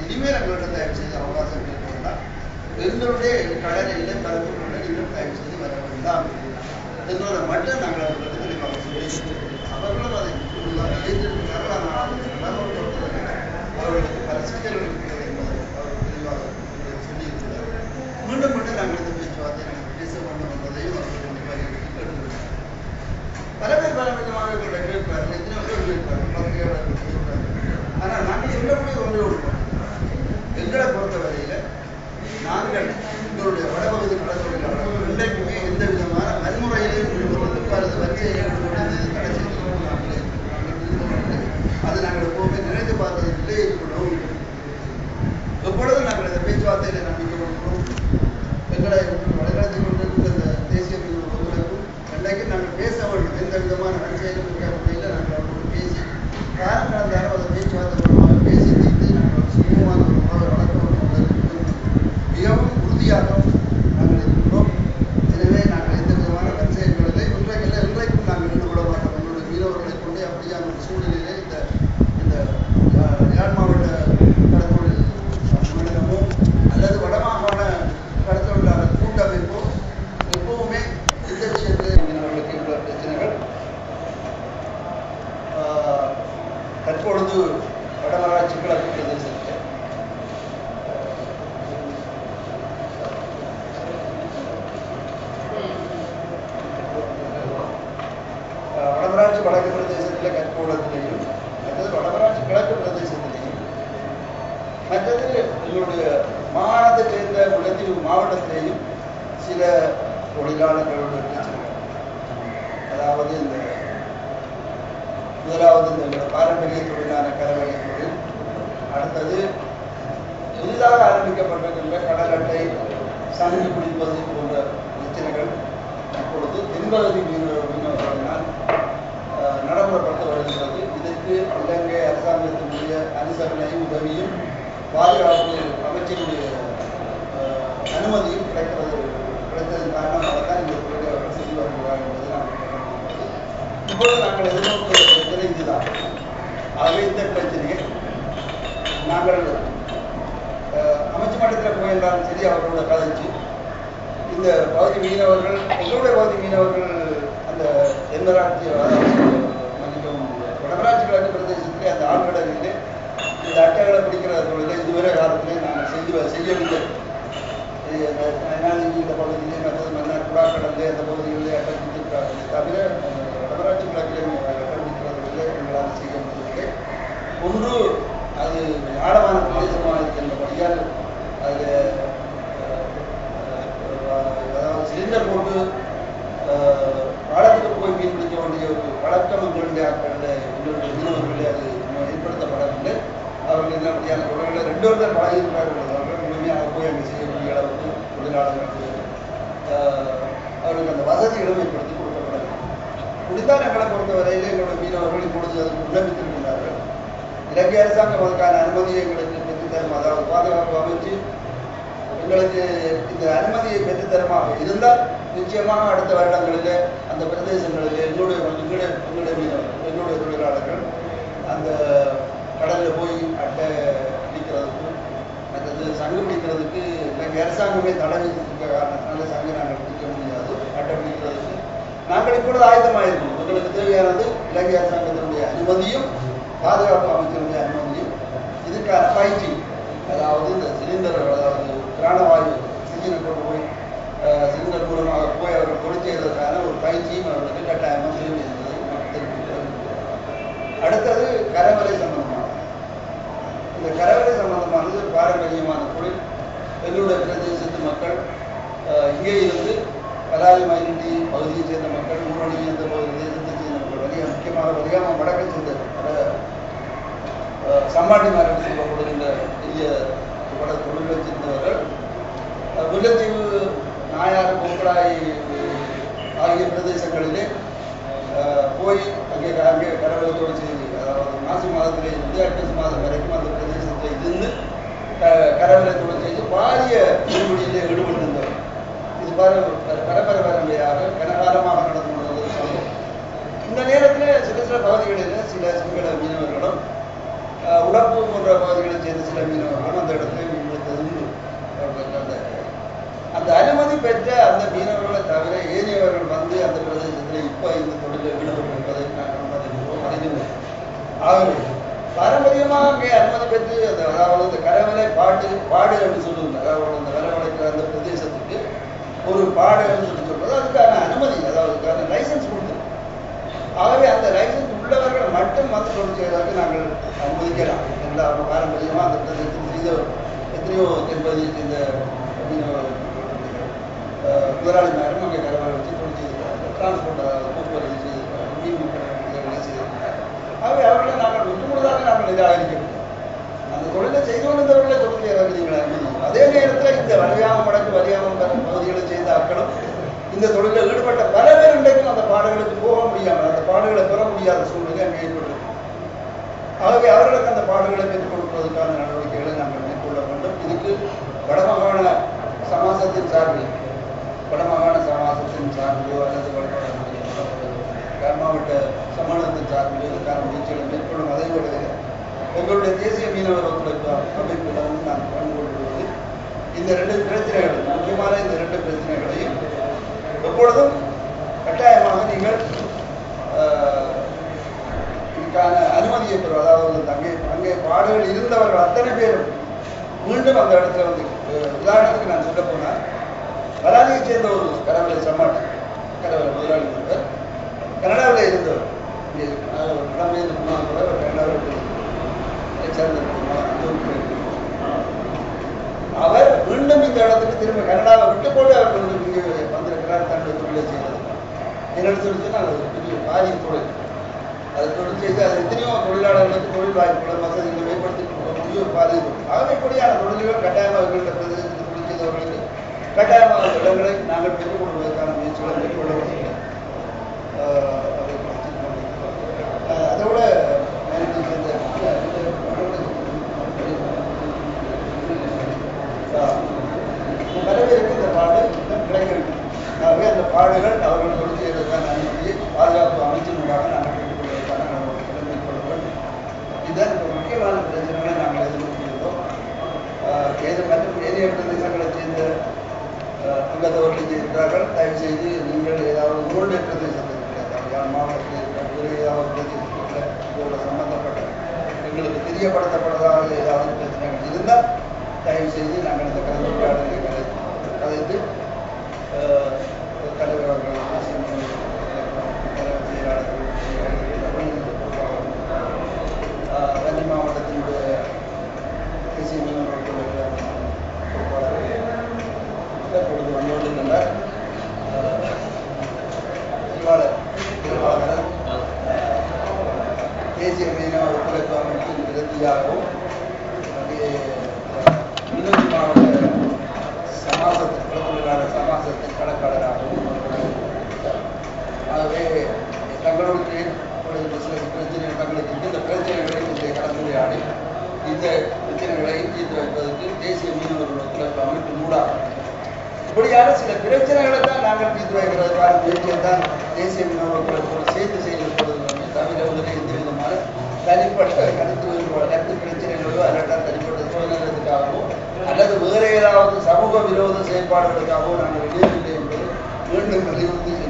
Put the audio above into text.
இனிமேல் எங்களிடம் தயவு செய்து அவகாசம் கேட்க வேண்டாம் எங்களுடைய கடல் பரப்புகளை இன்னும் தயவு செய்து வர வேண்டாம் என்பதை மட்டும் நாங்கள் அவர்களுக்கு தெளிவாக சொல்லி அவர்களும் அதை ஏற்றிருக்கிறார்கள் ஆனால் அவர்களுக்கு பல சிக்கல்கள் இருக்கிறது என்பதை அவர்கள் தெளிவாக சொல்லியிருக்கிறார்கள் மீண்டும் மீண்டும் நாங்கள் இந்த பேச்சுவார்த்தை நாங்கள் பேச வேண்டும் என்பதையும் அவர்கள் கண்டிப்பாக கேட்டுக்கொள்கிறோம் பல பேர் பல விதமாக எங்களை கேட்பார்கள் எத்தனை பேர் கேட்பார்கள் பத்திரிகையாளர்கள் கேட்பார்கள் ஆனால் நாங்கள் சொல்லக்கூடிய ஒன்றே ஒன்று எங்களை பொறுத்தவரையில் நாங்கள் எங்களுடைய வடபகுதி கடற்கொள்ளாளர்கள் இன்றைக்குமே எந்த விதமான வன்முறையிலையும் ஈடுபடுவதற்கு அல்லது வரிசையில் ஈடுபடுவது தடை செய்யப்படும் நாங்களே நாங்கள் விரும்பவில்லை. அது நாங்கள் எப்போவுமே நினைத்து பார்த்ததில்லை ஏற்படவும் இல்லை. எப்பொழுதும் நாங்கள் இந்த பேச்சுவார்த்தையில நம்பிக்கை கொள்கிறோம் எங்களை வடகிழத்தில் கொண்டிருக்கிற இந்த தேசிய ஒத்துழைப்பும் இன்றைக்கு நாங்கள் பேச வேண்டும் எந்த விதமான நன்செயலும் இருக்க முறையில் நாங்கள் அவரோடு பேசி காலம் கடந்தாலும் அந்த பேச்சுவார்த்தை மூலமாக பேசி தீர்த்து நாங்கள் ஒரு சுமூகமான ஒரு உறவை வளர்க்க வேண்டும் என்பதற்கு மிகவும் உறுதியாக நாங்கள் இருக்கிறோம் எனவே நாங்கள் எந்த விதமான நன்செயல்களிலே இன்றைக்கு இன்றைக்கும் நாங்கள் ஈடுபட மாட்டோம். எங்களுடைய மீனவர்களை கொண்டே அப்படியான ஒரு சூழ்நிலையிலே இந்த இந்த யாழ் மாவட்ட கடற்கொள் சம்மேளனமோ அல்லது வடமாகாண கடற்கொள்ளாளர் கூட்டமைப்போ எப்பவுமே இந்த விஷயத்தில் மீனவர்களுக்கு உள்ள பிரச்சனைகள். ஆஹ், தற்பொழுது வடமராட்சி கிழக்கு பிரதேசத்தில் ஆஹ், வடமராட்சி வடக்கு பிரதேசத்தில் கற்கோளத்திலையும் மற்றது வடமராட்சி கிழக்கு பிரதேசத்திலையும் மற்றது எங்களுடைய மாகாணத்தை சேர்ந்த முல்லைத்தீவு மாவட்டத்திலேயும் சில தொழிலாளர்களுடைய பிரச்சனைகள் அதாவது இந்த முதலாவது இந்த எங்களோட பாரம்பரிய தொழிலான கரவழி தொழில் அடுத்தது புதிதாக ஆரம்பிக்கப்பட்டிருக்கின்ற கடல் அட்டை சங்கு பிடிப்பது போன்ற பிரச்சனைகள் இப்பொழுது தென்பகுதி மீனவர் மீனவர்களினால் நடைமுறைப்படுத்த வருகிறது இதற்கு இலங்கை அரசாங்கத்தினுடைய அனுசரணையும் உதவியும் பாதுகாப்பு அமைச்சருடைய அஹ், அனுமதியும் கிடைக்கிறது. கிடைத்ததன் காரணமாக தான் இந்த தொழிலை அவர்கள் செய்து வருகிறார் என்பது நாம் இப்பொழுது நாங்கள் எதிர்நோக்கிய பிரச்சனை இதுதான். ஆகவே இந்த பிரச்சனையை நாங்கள் அஹ், அமைச்சு மட்டத்தில் போயிருந்தாலும் சரி அவர்களோட கதைச்சு. இந்த பகுதி மீனவர்கள் எங்களுடைய பகுதி மீனவர்கள் அந்த எந்த மன்னிக்கவும் வடமராட்சி கிழக்கு பிரதேசத்திலே அந்த ஆழ்கடலிலே இந்த அட்டைகளை பிடிக்கிற தொழிலை இதுவரை காலத்திலே நாங்கள் செய்து செய்யவில்லை. இது இந்த பகுதியிலே மற்றது மன்னார் குடாக்கடல்லே அந்த பகுதிகளிலே அட்டை பிடித்திருக்கிறார்களே தவிர அஹ், வடமராட்சி கிழக்கிலே அட்டை பிடிக்கிறவர்களே எங்களால் செய்ய முடியவில்லை. ஒன்று அது ஆழமான பிரதேசமாக இருக்கின்றபடியால் அதில் அதாவது சிலிண்டர் போட்டு அஹ், ஆழத்துக்கு போய் மீன் பிடிக்க வேண்டிய ஒரு வழக்கம் எங்களுடைய ஆட்களில் அவர்களே அது ஏற்படுத்தப்படவில்லை. அவர்கள் என்ன அப்படியான தொழில்களை ரெண்டு வருடம் பழகியிருக்கிறார்கள் அவர்கள் முழுமையாக போய் அங்கே செய்யக்கூடிய அளவுக்கு தொழிலாளர்களுக்கு அவர்களுக்கு அந்த வசதிகளும் ஏற்படுத்தி கொடுக்கப்படவில்லை. முடிந்தால் எங்களை பொறுத்தவரையில் எங்களுடைய மீனவர்கள் இப்பொழுது அதுக்கு விண்ணப்பித்திருக்கிறார்கள். இலங்கை அரசாங்கம் அதுக்கான அனுமதியை எங்களுக்கு பெற்றுத்தரும். அதாவது பாதுகாப்பு அமைச்சு எங்களுக்கு இந்த அனுமதியை பெற்றுத்தரமாக இருந்தால் நிச்சயமாக அடுத்த வருடங்களில் அந்த பிரதேசங்களில் எங்களுடைய எங்களுடைய எங்களுடைய மீனவர்கள், எங்களுடைய தொழிலாளர்கள் அந்த கடலில் போய் அட்டை அடிக்கிறதுக்கும் மற்றது சங்கு பிடிக்கிறதுக்கு இலங்கை அரசாங்கமே தடை விதித்திருக்க காரணத்தினால சங்கு நாங்கள் பிடிக்க முடியாது அட்டை பிடிக்கிறதுக்கு. நாங்கள் இப்பொழுது ஆயத்தமாக இருக்கணும் எங்களுக்கு தேவையானது இலங்கை அரசாங்கத்தினுடைய அனுமதியும் பாதுகாப்பு அமைச்சருடைய அனுமதியும் இதுக்கான பயிற்சி. அதாவது இந்த சிலிண்டர் அதாவது பிராணவாயு சிலிண்டரை கொண்டு போய் சிலிண்டர் மூலமாக போய் அவர்கள் பொருள் செய்வதற்கான ஒரு பயிற்சியும் அவர்களுக்கு கட்டாயமாக தேவை என்பதை நான் தெரிவிக்கிறேன். அடுத்தது கரவலை சம்பந்தமானது இந்த கரவலை சம்பந்தமானது ஒரு பாரம்பரியமான தொழில் எங்களுடைய பிரதேசத்து மக்கள் இங்கே இருந்து பலாலி மயிலிட்டி பகுதியைச் சேர்ந்த மக்கள் ஊரணி அந்த பகுதி தேசத்தைச் சேர்ந்த மக்கள் வலியா முக்கியமாக வலியாம வடக்கை சேர்ந்த பல அஹ், சம்பாட்டிமார்கள் சொல்லப்படுகின்ற பெரிய பல தொழிலை சேர்ந்தவர்கள். முல்லத்தீவு நாயார் கொங்கடாய் ஆகிய பிரதேசங்களிலே போய் அங்கே அங்கே கடவுளத்தோடு செய்து அதாவது மாசி மாதத்திலே இருந்து அக்டோபர் மாதம் வரைக்கும் அந்த பிரதேசத்தில் இருந்து க- கடவுளத்தோடு செய்து பாரிய மீன்பிடியிலே ஈடுபட்டிருந்தவர் இது பர- பரபரப்பரமையாக கனகாலமாக நடந்து கொண்டது ஒரு சம்பவம் இந்த நேரத்தில் சில சில பகுதிகளில் சில சிங்கள மீனவர்களும் அஹ், உடப்பு போன்ற பகுதிகளை சேர்ந்த சில மீனவர்களும் அந்த இடத்துல மீன்பிடித்தது அந்த அனுமதி பெற்ற அந்த மீனவர்களை தவிர ஏனையவர்கள் வந்து அந்த பிரதேசத்தில் இப்போ இந்த தொழிலில் ஈடுபட்டிருப்பதை நாங்கள் அறிந்து ஆகவே பாரம்பரியமாக அங்கே அனுமதி பெற்று அந்த அதாவது இந்த கரவலை பாட்டு பாடு அப்படின்னு சொல்லுவாங்க. அதாவது அந்த வரவழைக்கிற அந்த பிரதேசத்துக்கு ஒரு பாடு அப்படின்னு சொல்லி சொல்றது. அதுக்கான அனுமதி அதாவது அதுக்கான லைசன்ஸ் கொடுத்தோம் ஆகவே அந்த லைசன்ஸ் உள்ளவர்கள் மட்டும் மத தொழில் செய்வதற்கு நாங்கள் அனுமதிக்கலாம். எல்லா பாரம்பரியமாக அந்த பிரதேசத்தில் செய்தவர் எத்தனையோ என்பது இந்த முதலாளி முதலாளிமாரும் அங்கே கரவலை வச்சு தொழில் செய்திருக்காங்க டிரான்ஸ்போர்ட் அதாவது போக்குவரத்து செய்திருக்கிறாங்க மீன் இதெல்லாம் செய்திருக்கிறாங்க ஆகவே அவர்களை நாங்கள் முற்றுமுழுதாக நாங்கள் நிராகரிக்கவில்லை அந்த தொழிலை செய்து கொண்டிருந்தவர்களை தொழில் இறங்குறீங்களா அதே நேரத்தில் இந்த வலியாம வடக்கு வலியாம பகுதிகளை செய்த ஆட்களும் இந்த தொழிலில் ஈடுபட்ட பல பேர் இன்றைக்கும் அந்த பாடுகளுக்கு போக முடியாமல் பாடுகளை பெற முடியாத சூழ்நிலை அங்கே ஏற்பட்டது ஆகவே அவர்களுக்கு அந்த பாடுகளை பெற்றுக் கொடுப்பதற்கான நடவடிக்கைகளை நாங்கள் மேற்கொள்ள வேண்டும். இதுக்கு வடமாகாண சமாசத்தின் சார்பில் வடமாகாண சமாசத்தின் சார்பிலோ அல்லது வடமாகாண மாவட்ட சமாளத்தின் சார்பிலோ இதற்கான முயற்சிகளை மேற்கொள்ளும். அதை விட எங்களுடைய தேசிய மீனவர் ஒத்துழைப்பு அமைப்பில் வந்து நான் பங்கு கொள்வது இந்த ரெண்டு பிரச்சனைகள் முக்கியமான இந்த ரெண்டு பிரச்சனைகளையும் எப்பொழுதும் கட்டாயமாக நீங்கள் ஆஹ், இதுக்கான அனுமதியை பெறும் அதாவது அங்கே பாடல்கள் இருந்தவர்கள் அத்தனை பேரும் மீண்டும் அந்த இடத்துல வந்து உதாரணத்துக்கு நான் சொல்ல போனால் வராதியை சேர்ந்த ஒரு கடவுளை சம்மாட் கடவுள் முதலாளி ஒருவர் கனடாவில் இருந்தவர். இங்கே கூட அவர் கனடாவில் சேர்ந்த அவர் மீண்டும் இந்த இடத்துக்கு திரும்ப கனடாவை விட்டு போட்டு அவர் வந்து இங்கே வந்திருக்கிறார் தன்னுடைய தொழிலை செய்வது என்னோட தொழில் சொன்னால் பெரிய பாரிய தொழில். அது தொழில் அது எத்தனையோ தொழிலாளர்களுக்கு தொழில் வாய்ப்புகள் வசதிகளை மேம்படுத்தி கொடுக்க முடியும் ஒரு ஆகவே இப்படியான தொழில்கள் கட்டாயமாக எங்கள்கிட்ட பிரதேசத்தில் தொழில் கட்டாயமாக இடங்களை நாங்கள் பெற்றுக் கொடுப்பதற்கான முயற்சிகளை மேற்கொள்ள வேண்டும் ஆஹ் அதை குறித்து கொண்டிருக்கிறோம். ஆஹ் அதோட எனக்கு இந்த ஆஹ் பல பேருக்கு இந்த பாடு இன்னும் கிடைக்கிறது ஆகவே அந்த பாடுகள் அவர்கள் தொழில் செய்வதற்கான அனுமதியை பாதுகாப்பு அமைச்சினூடாக நாங்கள் பெற்றுக்கொள்வதற்கான நடவடிக்கைகளை மேற்கொள்ள வேண்டும் இதுதான் இந்த முக்கியமான பிரச்சனைகளை நாங்கள் எதிர்கொள்கிறோம் ஆஹ் ஏது மற்றும் ஏனைய பிரதேசங்களை சேர்ந்த ஆஹ் செய்திருக்கிறார்கள் தயவு செய்து நீங்கள் ஏதாவது உங்களுடைய பிரதேசத்தில் யார் மாவட்டத்தில் ஏதாவது பிரதேசத்தில் இதோட சம்பந்தப்பட்ட எங்களுக்கு தெரியப்படுத்தப்பட்டதாக ஏதாவது பிரச்சனைகள் இருந்தால் தயவு செய்து நாங்கள் இந்த கலந்துரையாடலை கலை கலைத்து இப்பொழுது வந்தோடுகின்றனர் செயலாளர் திருவாளர் தேசிய மீனவ ஒத்துழைப்பு அமைப்பின் பிரதியாகவும் மாவட்ட சமாசத்தின் குளத்தொழிலாளர் சமாசத்தின் கணக்காளராகவும் ஆகவே தங்களுக்கு ஏற்படுகின்ற சில பிரச்சனைகள் தங்களுக்கு இருக்கின்ற பிரச்சனைகளை இன்றைய கலந்துரையாடி இந்த பிரச்சனைகளை தீர்த்து வைப்பதற்கு தேசிய மீனவர்கள் ஒத்துழைப்பு அமைப்பு மூடாகும் இப்படியான சில பிரச்சனைகளை தான் நாங்கள் தீர்த்து வைக்கிறதுக்கான முயற்சியை தான் தேசிய மீனவர்களோடு சேர்த்து செய்திருப்பது தவிர வந்து எந்த விதமான தனிப்பட்ட கருத்து கருத்து பிரச்சனைகளோ அல்லது தனிப்பட்ட சுதந்திரத்துக்காகவோ அல்லது வேறு ஏதாவது சமூக விரோத செயற்பாடுகளுக்காகவோ நாங்கள் வெளியிடவில்லை என்பது மீண்டும் வலியுறுத்தி